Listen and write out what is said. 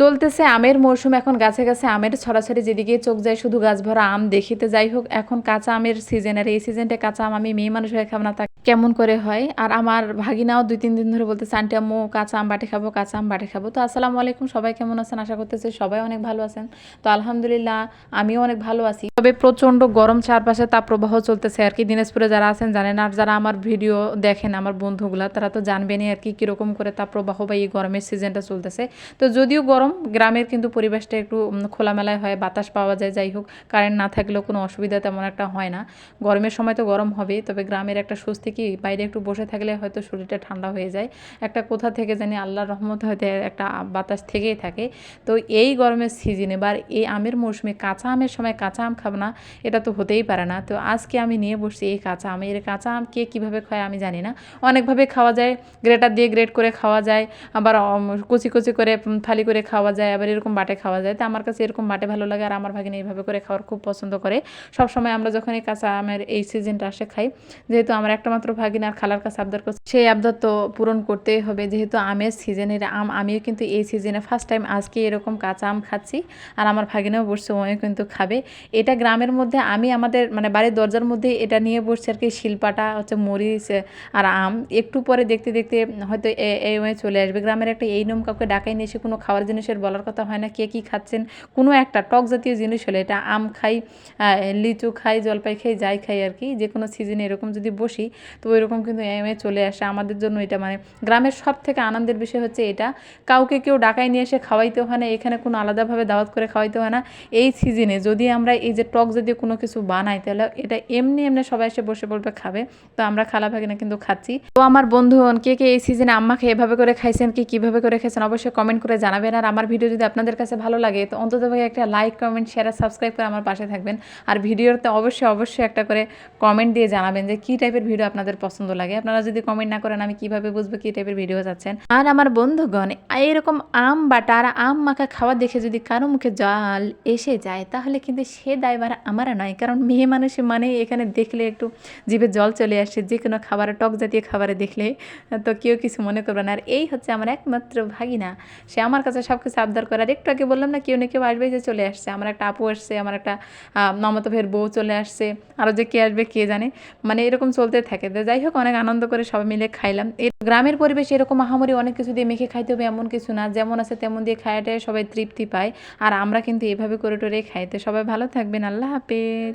চলতেছে আমের মরশুম, এখন গাছে গাছে আমের ছড়াছড়ি যেদিকে চোখ যায় শুধু গাছ ভরা আম দেখিতে যাই হোক, এখন কাঁচা আমের সিজন আর এই সিজনটা কাঁচা আম আমি মেয়ে মানুষ হয়ে খাব না, তা কেমন করে হয়? আর আমার ভাগিনাও দুই তিন দিন ধরে বলতেছে, আন্টি, আম্মু, কাঁচা আম বাটে খাব, কাঁচা আম বাটে খাব। তো আসসালামু আলাইকুম, সবাই কেমন আছেন? আশা করতেছি সবাই অনেক ভালো আছেন। তো আলহামদুলিল্লাহ, আমিও অনেক ভালো আছি। তবে প্রচণ্ড গরম চারপাশে তাপ প্রবাহ চলতেছে আর কি, দিনাজপুরে যারা আছেন জানেন, আর যারা আমার ভিডিও দেখেন আমার বন্ধুগুলা, তারা তো জানবেনই আর কি, কীরকম করে তাপ প্রবাহ বা এই গরমের সিজনটা চলতেছে। তো যদিও গরম গ্রামের কিন্তু পরিবেশটা একটু খোলামেলায় হয়, বাতাস পাওয়া যায়, যাই হোক, কারেন্ট না থাকলেও কোনো অসুবিধা তেমন একটা হয় না। গরমের সময় তো গরম হবে তবে গ্রামের একটা স্বস্তি কি, বাইরে একটু বসে থাকলে হয়তো শরীরটা ঠান্ডা হয়ে যায়। একটা কোথা থেকে জানি আল্লাহর রহমত হয়তো একটা বাতাস থেকেই থাকে। তো এই গরমের সিজনে বা এই আমের মৌসুমে কাঁচা আমের সময় কাঁচা আম খাব না, এটা তো হতেই পারে না। তো আজকে আমি নিয়ে বসছি এই কাঁচা আম। এর কাঁচা আম কে কীভাবে খায় আমি জানি না। অনেকভাবে খাওয়া যায়, গ্রেটার দিয়ে গ্রেট করে খাওয়া যায়, আবার কুচি কুচি করে থালি করে খাওয়া যায়, আবার এরকম বাটে খাওয়া যায়। তো আমার কাছে এরকম বাটে ভালো লাগে আর আমার ভাগিনা এইভাবে করে খাওয়ার খুব পছন্দ করে। সব সময় আমরা যখন এই কাঁচা আমের এই সিজনটা আসে খাই, যেহেতু আমার একটা মাত্র ভাগিনা আর খালার কাছে আবদার করছে, সেই আবদার তো পূরণ করতেই হবে। যেহেতু আমের সিজনের আম, আমিও কিন্তু এই সিজনে ফার্স্ট টাইম আজকে এরকম কাঁচা আম খাচ্ছি আর আমার ভাগিনাও বসছে ওও কিন্তু খাবে। এটা গ্রামের মধ্যে আমি আমাদের মানে বাড়ির দরজার মধ্যে এটা নিয়ে বসছি আর কি, শিল্পাটা হচ্ছে মরিচ আর আম। একটু পরে দেখতে দেখতে হয়তো এই ওয়ে চলে আসবে। গ্রামের একটা এই নিয়ম কাউকে ডাকাই নিয়ে এসে কোনো খাওয়ার জিনিসের বলার কথা হয় না, কে কী খাচ্ছেন, কোনো একটা টক জাতীয় জিনিস হলে এটা আম খাই লিচু খাই, জলপাই খাই, যাই খাই আর কি, যে কোনো সিজনে এরকম যদি বসি, তো ওইরকম কিন্তু এমএ চলে আসে। আমাদের জন্য এটা মানে গ্রামের সব থেকে আনন্দের বিষয় হচ্ছে এটা। কাউকে কেউ ডাকাই নিয়ে এসে খাওয়াইতে হয় না, এখানে কোনো আলাদাভাবে দাওয়াত করে খাওয়াইতে হয় না। এই সিজনে যদি আমরা এই যে টক জাতীয় কোনো কিছু বানাই, তাহলে এটা এমনি এমনি সবাই এসে বসে বলবে খাবে। তো আমরা খালা ভাগিনা কিন্তু খাচ্ছি। তো আমার বন্ধু কে কে এই সিজনে আম্মাকে এভাবে করে খাইছেন, কি কীভাবে করে খাইছেন, অবশ্যই কমেন্ট করে জানাবেন। আর আমার ভিডিও যদি আপনাদের কাছে ভালো লাগে, তো অন্তত একটা লাইক কমেন্ট শেয়ার আর সাবস্ক্রাইব করে আমার পাশে থাকবেন। আর ভিডিওতে অবশ্যই অবশ্যই একটা করে কমেন্ট দিয়ে জানাবেন যে কী টাইপের ভিডিও আপনাদের পছন্দ লাগে। আপনারা যদি কমেন্ট না করেন, আমি কীভাবে বুঝব কী টাইপের ভিডিও যাচ্ছেন? আর আমার বন্ধুগণ, এরকম আম বাটা আর আম মাখা খাওয়া দেখে যদি কারও মুখে জল এসে যায়, তাহলে কিন্তু সে দায়বার আমার নয়। কারণ মেয়ে মানুষ মানে এখানে দেখলে একটু জিভে জল চলে আসে, যে কোনো খাবারে, টক জাতীয় খাবারে দেখলে তো কেউ কিছু মনে করবে না। আর এই হচ্ছে আমার একমাত্র ভাগিনা। সে আমার কাছে সব কিছু আবদার করে আর একটু আগে বললাম না, কেউ না কেউ আসবে যে চলে আসছে। আমার একটা আপু আসছে, আমার একটা মামাতো ভাইয়ের বউ চলে আসছে আরও যে কে আসবে কে জানে। মানে এরকম চলতে থাকে। যাই হোক, অনেক আনন্দ করে সবাই মিলে খাইলাম। এই গ্রামের পরিবেশ এরকম আহামরি অনেক কিছু দিয়ে মেখে খাইতে হবে এমন কিছু না। যেমন আছে তেমন দিয়ে খাইটায় সবাই তৃপ্তি পায়। আর আমরা কিন্তু এভাবে করে টোরে খাইতে সবাই ভালো থাকবেন। আল্লাহ হাফেজ।